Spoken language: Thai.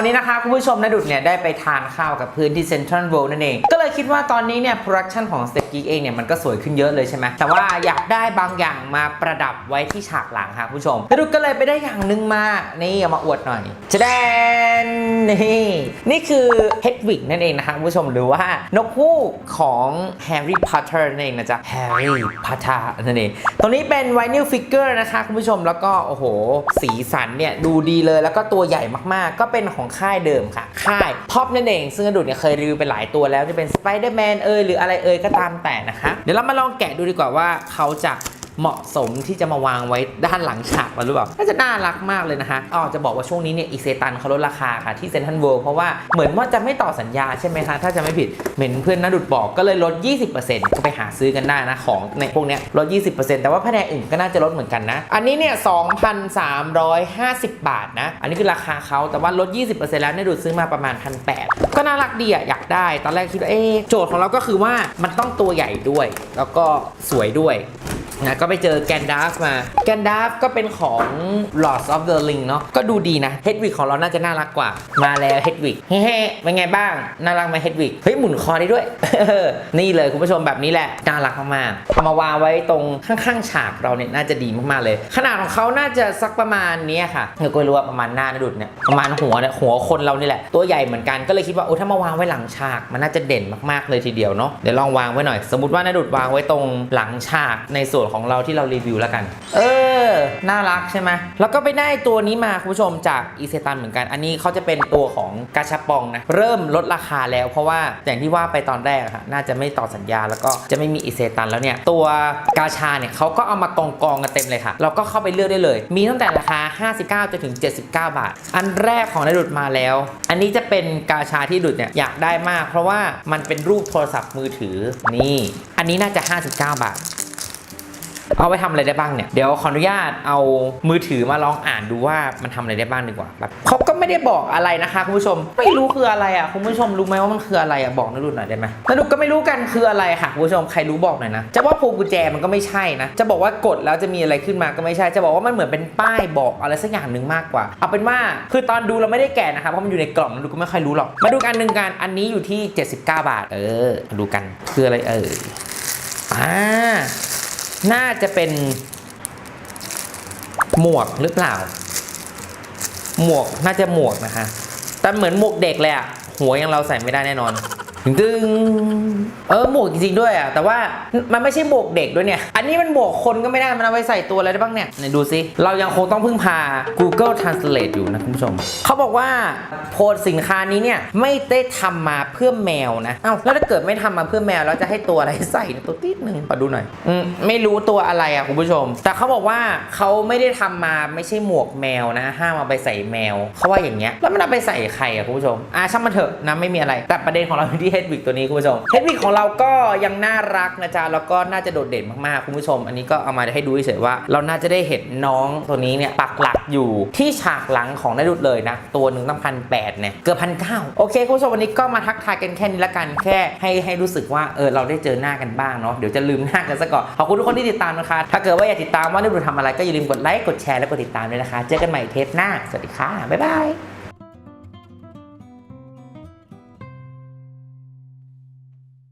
วันนี้นะคะคุณผู้ชมนดุดเนี่ยได้ไปทานข้าวกับพื้นที่เซ็นทรัลเวิลด์นั่นเอง ก็เลยคิดว่าตอนนี้เนี่ยโปรดักชันของ Step Geek เองเนี่ยมันก็สวยขึ้นเยอะเลยใช่ไหมแต่ว่าอยากได้บางอย่างมาประดับไว้ที่ฉากหลังค่ะผู้ชมนะดุดก็เลยไปได้อย่างหนึ่งมา นี่เอามาอวดหน่อยจะแดนนี่นี่คือเฮดวิกนั่นเองนะคะผู้ชมหรือว่านกฮูกของแฮร์รี่พอตเตอร์นั่นเองนะจ๊ะแฮร์รี่พอตเตอร์นั่นเองตรงนี้เป็นไวนิลฟิกเกอร์นะคะคุณผู้ชมแล้วก็โอ้โห สีสันเนี่ยดูดีเลยแล้วก็ตัวใหญ่มากๆ ก็เป็นของค่ายเดิมค่ะ ค่ายพ็อปนั่นเอง ซึ่งอดุดเนี่ยเคยรีวิวไปหลายตัวแล้วจะเป็นสไปเดอร์แมนเอ่ยหรืออะไรเอ่ยก็ตามแต่นะคะ เดี๋ยวเรามาลองแกะดูดีกว่าว่าเขาจะ เหมาะสมที่จะมาวางไว้ด้านหลังฉากมันหรือเปล่าน่าจะน่ารักมากเลยนะคะอ๋อจะบอกว่าช่วงนี้เนี่ยอีเซตันเขาลดราคาค่ะที่เซนทันเวิลด์เพราะว่าเหมือนว่าจะไม่ต่อสัญญาใช่ไหมคะถ้าจะไม่ผิดเหมือนเพื่อนนัดดุดบอกก็เลยลด 20%ก็ไปหาซื้อกันได้นะของในพวกเนี้ยลด 20%แต่ว่าแผนกอื่นก็น่าจะลดเหมือนกันนะ อันนี้เนี่ย 2,350 บาทนะ อันนี้คือราคาเขาแต่ว่าลด 20%แล้วเนี่ยดูดซื้อมาประมาณ 1,800 ก็น่ารักดีอะอยากได้ ตอนแรกคิดว่าเอ๊โจทย์ของเราก็คือว่ามันต้องตัวใหญ่ด้วย แล้วก็สวยด้วย นะก็ไปเจอแกนดาฟมา แกนดาฟก็เป็นของ Lords of the Ring เนาะก็ดูดีนะเฮดวิกของเราน่าจะน่ารักกว่า มาแล้วเฮดวิกเฮ้ๆเป็นไงบ้าง น่ารักไหมเฮดวิกเฮ้ย หมุนคอได้ด้วย นี่เลยคุณผู้ชมแบบนี้แหละ น่ารักมากๆเอามาวางไว้ตรงข้างๆ ฉากเราเนี่ยน่าจะดีมากๆเลย ขนาดของเขาน่าจะสักประมาณนี้ค่ะเดี๋ยวก็รู้ว่าประมาณหน้านะดุดเนี่ยประมาณหัวเนี่ยหัวคนเรานี่แหละตัวใหญ่เหมือนกันก็เลยคิดว่าโอ้ถ้ามาวางไว้หลังฉาก มันน่าจะเด่นมากๆเลยทีเดียวเนาะเดี๋ยวลองวางไว้หน่อย สมมติว่านาดุดวางไว้ตรงหลังฉากในส่วนของเราที่เรารีวิวแล้วกัน เออ น่ารักใช่ไหมแล้วก็ไปได้ตัวนี้มาคุณผู้ชมจากอีเซตันเหมือนกัน อันนี้เขาจะเป็นตัวของกาชาปองนะ เริ่มลดราคาแล้วเพราะว่าอย่างที่ว่าไปตอนแรกค่ะน่าจะไม่ต่อสัญญาแล้วก็จะไม่มีอีเซตันแล้วเนี่ย ตัวกาชาเนี่ยเขาก็เอามากองกองๆกันเต็มเลยค่ะ เราก็เข้าไปเลือกได้เลย มีตั้งแต่ราคา 59จนถึง 79 บาท อันแรกของได้ดุดมาแล้ว อันนี้จะเป็นกาชาที่ดุดเนี่ยอยากได้มาก เพราะว่ามันเป็นรูปโทรศัพท์มือถือนี่ อันนี้น่าจะ 59 บาท เอาไปทำอะไรได้บ้างเนี่ย เดี๋ยวขออนุญาตเอามือถือมาลองอ่านดูว่ามันทำอะไรได้บ้างดีกว่าแบบเขาก็ไม่ได้บอกอะไรนะคะคุณผู้ชม ไม่รู้คืออะไรอะคุณผู้ชมรู้ไหมว่ามันคืออะไรอะบอกนดุหน่อยได้ไหมนดุก็ไม่รู้กันคืออะไรค่ะคุณผู้ชมใครรู้บอกหน่อยนะ จะว่าพวงกุญแจมันก็ไม่ใช่นะ จะบอกว่ากดแล้วจะมีอะไรขึ้นมาก็ไม่ใช่ จะบอกว่ามันเหมือนเป็นป้ายบอกอะไรสักอย่างหนึ่งมากกว่า เอาเป็นว่าคือตอนดูเราไม่ได้แกะนะคะเพราะมันอยู่ในกล่องนดุก็ไม่ค่อยรู้หรอก มาดูกันหนึ่งกันอันนี้อยู่ที่ 79 บาท เออ ดูกันคืออะไรเอออ่า น่าจะเป็นหมวกหรือเปล่า หมวกน่าจะหมวกนะคะแต่เหมือนหมวกเด็กเลยอะหัวยังเราใส่ไม่ได้แน่นอน ดึงเออหมวกจริงๆด้วยอะแต่ว่ามันไม่ใช่หมวกเด็กด้วยเนี่ย อันนี้มันหมวกคนก็ไม่ได้ มันเอาไปใส่ตัวอะไรได้บ้างเนี่ยไหนดูซิ เรายังคงต้องพึ่งพา Google Translate อยู่นะคุณผู้ชม เขาบอกว่าโพสสินค้านี้เนี่ย ไม่ได้ทำมาเพื่อแมวนะเอ้าแล้วถ้าเกิดไม่ทำมาเพื่อแมว แล้วจะให้ตัวอะไรใส่ตัวติดหนึ่งขอดูหน่อยอืมไม่รู้ตัวอะไรอะคุณผู้ชม แต่เขาบอกว่าเขาไม่ได้ทำมาไม่ใช่หมวกแมวนะห้ามเอาไปใส่แมวเขาว่าอย่างเงี้ยแล้วมันเอาไปใส่ใครอะคุณผู้ชมอะช่างมันเถอะนะไม่มีอะไร แต่ประเด็นของเราอยู่ที่เฮดวิกตัวนี้คุณผู้ชมเฮดวิกของเราก็ยังน่ารักนะจ๊ะแล้วก็น่าจะโดดเด่นมากๆคุณผู้ชม อันนี้ก็เอามาให้ดูเฉยๆว่า เราน่าจะได้เห็นน้องตัวนี้เนี่ยปักหลักอยู่ที่ฉากหลังของนายดุดเลยนะ ตัวหนึ่งตั้งพันแปดเนี่ยเกือบพันเก้าโอเคคุณผู้ชมวันนี้ก็มาทักทายกันแค่นี้ละกันแค่ให้ให้รู้สึกว่าเออเราได้เจอหน้ากันบ้างเนาะเดี๋ยวจะลืมหน้ากันซะก่อนขอบคุณทุกคนที่ติดตามนะคะถ้าเกิดว่าอยากติดตามว่านายดุดทำอะไรก็อย่าลืมกดไลค์กดแชร์และกดติดตามด้วยนะคะ เจอกันใหม่เทปหน้าสวัสดีค่ะบ๊ายบาย